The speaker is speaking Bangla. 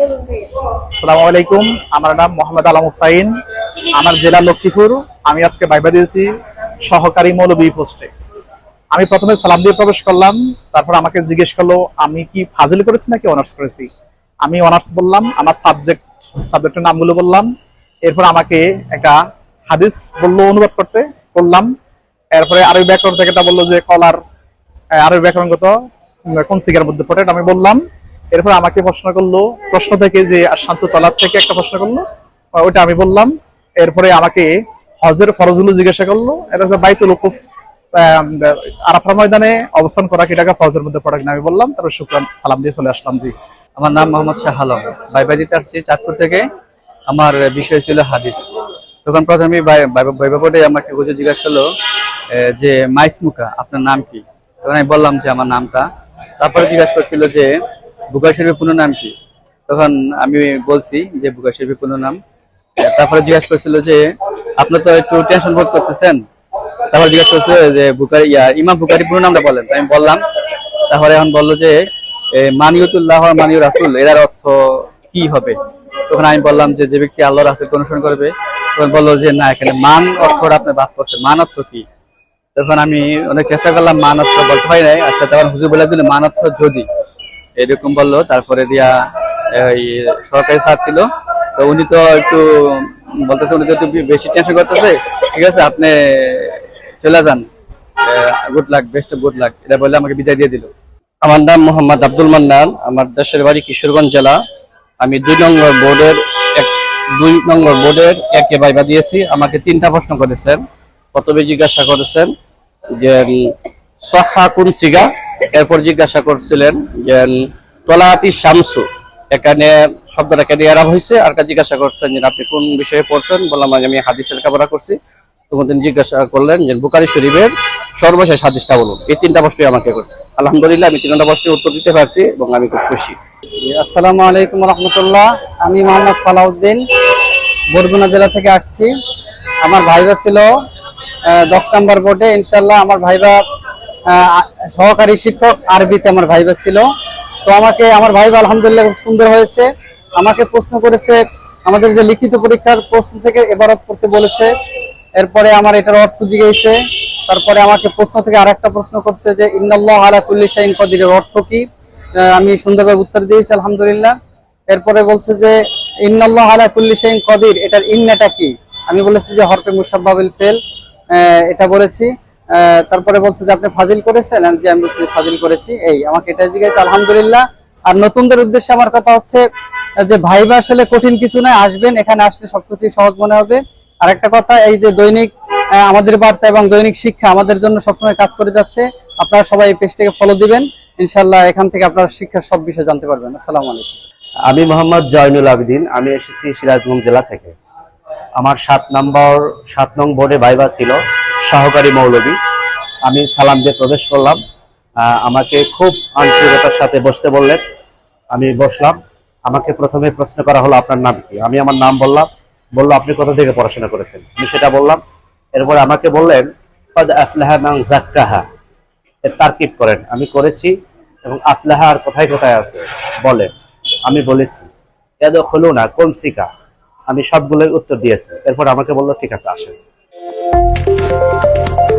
আসসালামু আলাইকুম, আমার নাম মোহাম্মদ আলম হুসাইন, আমার জেলা লক্ষ্মীপুর। আমি আজকে বাইবা দিয়েছি সহকারী মৌলবী পোস্টে। আমি প্রথমে সালাম দিয়ে প্রবেশ করলাম, তারপর আমাকে জিজ্ঞেস করল, আমি কি ফাজিল করেছি নাকি অনার্স করেছি? আমি অনার্স বললাম, আমার সাবজেক্ট, সাবজেক্টের নামগুলো বললাম, এরপর আমাকে একটা হাদিস বলল অনুবাদ করতে করলাম এরপরে আরবি ব্যাকরণ থেকে বলল যে, কলার আরবি ব্যাকরণগত কোন সিগার মধ্যে পড়ে? আমি বললাম এরপর আমাকে প্রশ্ন করল, প্রশ্ন থেকে যে শান্ত তলার থেকে একটা প্রশ্ন করল ওইটা আমি বললাম। এরপরে আমাকে হজের ফরজগুলো জিজ্ঞাসা করল, এটা হচ্ছে বাইতুল উকুফ আরাফা ময়দানে অবস্থান করা কি টাকা ফরজের মধ্যে পড়া কিনা আমি বললাম, তারপর শুক্রান, সালাম দিয়ে চলে আসলাম জি। আমার নাম মোহাম্মদ শাহ আলম বাইবা দিতে আসছি চাঁদপুর থেকে। আমার বিষয় ছিল হাদিস। তখন প্রথমে বাইবা বোর্ডে আমাকে বুঝে জিজ্ঞাসা করল যে মাইসমুকা, আপনার নাম কি? তখন আমি বললাম যে আমার নামটা। তারপরে জিজ্ঞাসা করছিল যে বুকা শরীফের পুরো নাম কি? তখন আমি বলছি যে বুকা শরীফের পুরো নাম। তারপরে জিজ্ঞাসা করছিল যে, আপনি তো একটু টেনশন বোধ করতেছেন? তারপর জিজ্ঞাসা করছিল যে, বুকারি, ইয়া, ইমাম বুকারি পুরো নামটা বলেন। আমি বললাম। তারপরে এখন বলল যে আর মানিউ রাসুল এর অর্থ কি হবে? তখন আমি বললাম যে যে ব্যক্তি আল্লাহ রাসুলকে অনুসরণ করবে। তখন বলল যে, না, এখানে মান অর্থটা আপনি বাদ করছে মান অর্থ কি? তখন আমি অনেক চেষ্টা করলাম, মান অর্থ বলতে হয় নাই। আচ্ছা তখন হুজুর বলে দিল, মান অর্থ যদি। এরকম বলল, তারপরে দিয়া এই সরকারি স্যার ছিল। তো উনি তো একটু বলতেছে, উনি তো একটু বেশি টেনশন করতেছে। ঠিক আছে, আপনি চলে যান। Good luck best good luck এটা বলে আমাকে বিদায় দিয়ে দিল। আমার নাম মোহাম্মদ আব্দুল মান্নান। আমার দেশের বাড়ি কিশোরগঞ্জ জেলা। আমি দুই নম্বর বোর্ডের এক, দুই নম্বর বোর্ডের একে বাইবা দিয়েছি। আমাকে তিনটা প্রশ্ন করেছেন। প্রথমে জিজ্ঞাসা করেছেন যে সিগা। এরপর জিজ্ঞাসা করছিলেন যে তলাতি শামসু, এখানে শব্দটা কেন এরা হয়েছে আর জিজ্ঞাসা করছেন যে, আপনি কোন বিষয়ে পড়ছেন? বললাম, আমি হাদিসের লেখাপড়া করছি। তখন জিজ্ঞাসা করলেন যে বুকারি শরীফের সর্বশেষ হাদিসটা বলুন। এই তিনটা প্রশ্নই আমাকে করছে। আলহামদুলিল্লাহ, আমি তিনটা প্রশ্নের উত্তর দিতে পারছি এবং আমি খুব খুশি। আসসালামু আলাইকুম রহমতুল্লাহ। আমি মোহাম্মদ সালাউদ্দিন, বরগুনা জেলা থেকে আসছি। আমার ভাইবা ছিল দশ নম্বর বোর্ডে। ইনশাল্লাহ আমার ভাইবা সহকারী শিক্ষক আরবিতে আমার ভাইবা ছিল। তো আমাকে, আমার ভাইবা আলহামদুলিল্লাহ খুব সুন্দর হয়েছে। আমাকে প্রশ্ন করেছে, আমাদের যে লিখিত পরীক্ষার প্রশ্ন থেকে এবারত করতে বলেছে। এরপরে আমার এটার অর্থ জিজ্ঞেসে, তারপরে আমাকে প্রশ্ন থেকে আরেকটা প্রশ্ন করছে যে, ইন্নাল্লাহ আলা কুল্লি শাইইন কদিরের অর্থ কি? আমি সুন্দরভাবে উত্তর দিয়েছি, আলহামদুলিল্লাহ। এরপরে বলছে যে, ইন্নাল্লাহ আলা কুল্লি শাইইন কদির এটার ইন্নাটা কি? আমি বলেছি যে, হরফে মুসাব্বাবিল ফেল। এটা বলেছি। তারপরে বলছে যে আপনি ফাজিল করেছেন? আমি আমি বলছি ফাজিল করেছি। এই, আমাকে এটা জিজ্ঞেস আলহামদুলিল্লাহ। আর নতুনদের উদ্দেশ্যে আমার কথা হচ্ছে যে ভাইবা আসলে কঠিন কিছু নয়, আসবেন, এখানে আসলে সবকিছু সহজ মনে হবে। আর একটা কথা, এই যে দৈনিক আমাদের বার্তা এবং দৈনিক শিক্ষা আমাদের জন্য সবসময় কাজ করে যাচ্ছে। আপনারা সবাই এই পেজটাকে ফলো দিবেন। ইনশাল্লাহ এখান থেকে আপনারা শিক্ষার সব বিষয়ে জানতে পারবেন। আসসালামু আলাইকুম। আমি মোহাম্মদ জয়নুল আবেদিন, আমি এসেছি সিরাজগঞ্জ জেলা থেকে। আমার সাত নম্বর, সাত নং বোর্ডে ভাইবা ছিল। সহকারী মৌলবী। আমি সালাম দিয়ে প্রবেশ করলাম। আমাকে খুব আন্তরিকতার সাথে বসতে বললেন। আমি বসলাম। আমাকে প্রথমে প্রশ্ন করা হলো, আপনার নাম কি? আমি আমার নাম বললাম। বলল, আপনি কোথা থেকে পড়াশোনা করেছেন? আমি সেটা বললাম। এরপর আমাকে বললেন, "কদ আফলাহা মান জাক্কাহা? এর তারকিব করেন। আমি করেছি এবং আফলাহা আর কোথায় কোথায় আছে বলেন। আমি বলেছি এদ হলো না কোন সিকা আমি সবগুলোই উত্তর দিয়েছি। এরপর আমাকে বলল, ঠিক আছে, আসেন। Música